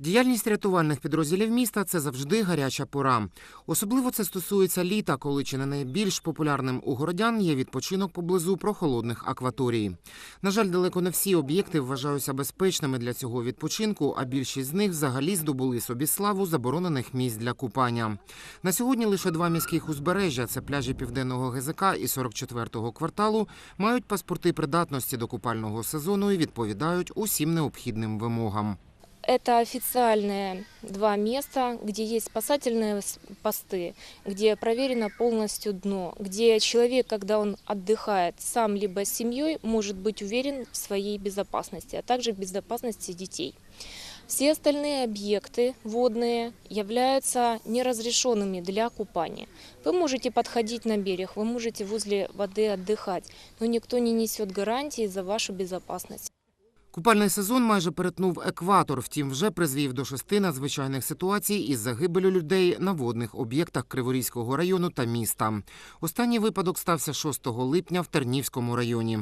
Діяльність рятувальних підрозділів міста це завжди гаряча пора. Особливо це стосується літа, коли чи не найбільш популярним у городян є відпочинок поблизу прохолодних акваторій. На жаль, далеко не всі об'єкти вважаються безпечними для цього відпочинку, а більшість з них взагалі здобули собі славу заборонених місць для купання. На сьогодні лише два міських узбережжя це пляжі південного ГЗК і 44-го кварталу мають паспорти придатності до купального сезону і відповідають усім необхідним вимогам. Это официальные два места, где есть спасательные посты, где проверено полностью дно, где человек, когда он отдыхает сам либо с семьей, может быть уверен в своей безопасности, а также в безопасности детей. Все остальные объекты водные являются неразрешенными для купания. Вы можете подходить на берег, вы можете возле воды отдыхать, но никто не несет гарантии за вашу безопасность. Купальний сезон майже перетнув екватор, втім, вже призвів до шести надзвичайних ситуацій із загибелю людей на водних об'єктах Криворізького району та міста. Останній випадок стався 6 липня в Тернівському районі.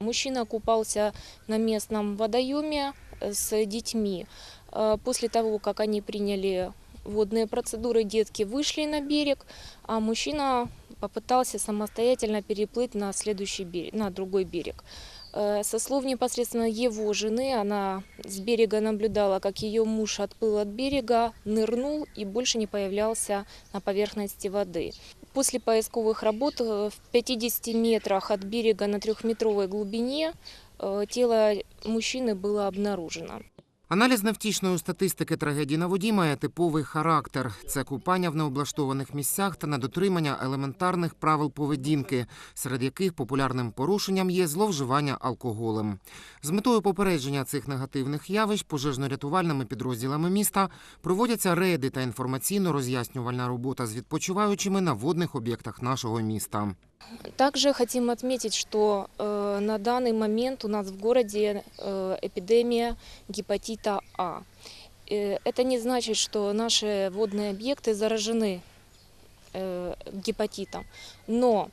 Мужчина купался на местном водоеме э, с детьми. Э, После того, как они приняли водные процедуры, детки вышли на берег, а мужчина попытался самостоятельно переплыть на следующий берег, на другой берег. Э, Со слов непосредственно его жены, она с берега наблюдала, как ее муж отплыл от берега, нырнул и больше не появлялся на поверхности воды. После поисковых работ э, в 50 метрах от берега на трехметровой глубине э, тело мужчины было обнаружено. Аналіз невтішної статистики трагедій на воді має типовий характер: це купання в необлаштованих місцях та недотримання елементарних правил поведінки, серед яких популярним порушенням є зловживання алкоголем. З метою попередження цих негативних явищ пожежно-рятувальними підрозділами міста проводяться рейди та інформаційно-роз'яснювальна робота з відпочиваючими на водних об'єктах нашого міста. Также хотим отметить, что э, на данный момент у нас в городе э, эпидемия гепатита А. Э, это не значит, что наши водные объекты заражены гепатитом, но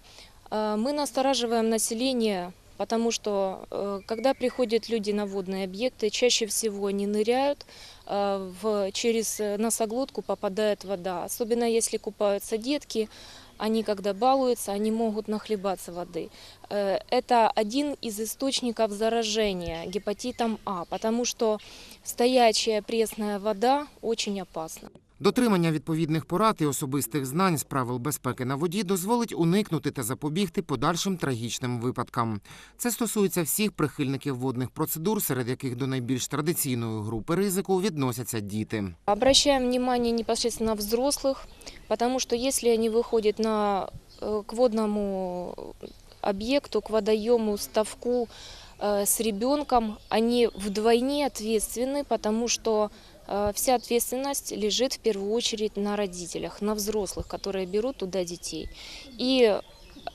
мы настораживаем население, потому что когда приходят люди на водные объекты, чаще всего они ныряют, э, в, через носоглотку попадает вода, особенно если купаются детки, они когда балуются, они могут нахлебаться воды. Э, Это один из источников заражения гепатитом А, потому что стоячая пресная вода очень опасна. Дотримання відповідних порад і особистих знань з правил безпеки на воді дозволить уникнути та запобігти подальшим трагічним випадкам. Це стосується всіх прихильників водних процедур, серед яких до найбільш традиційної групи ризику відносяться діти. Обращаем внимание непосредственно на взрослых, потому что если они выходят на, э, к водному объекту, к водоему, ставку э, с ребенком, они вдвойне ответственны, потому что э, вся ответственность лежит в первую очередь на родителях, на взрослых, которые берут туда детей. И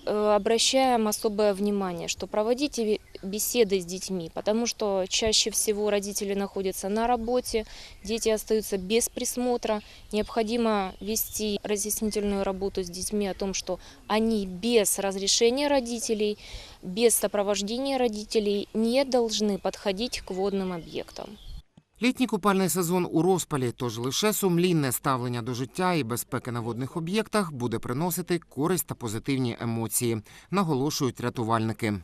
э, обращаем особое внимание, что проводите беседы с детьми, потому что чаще всего родители находятся на работе, дети остаются без присмотра. Необходимо вести разъяснительную работу с детьми о том, что они без разрешения родителей, без сопровождения родителей не должны подходить к водным объектам. Літній купальний сезон у розпалі, тож лише сумлінне ставлення до життя і безпеки на водних об'єктах буде приносити користь та позитивні емоції, наголошують рятувальники.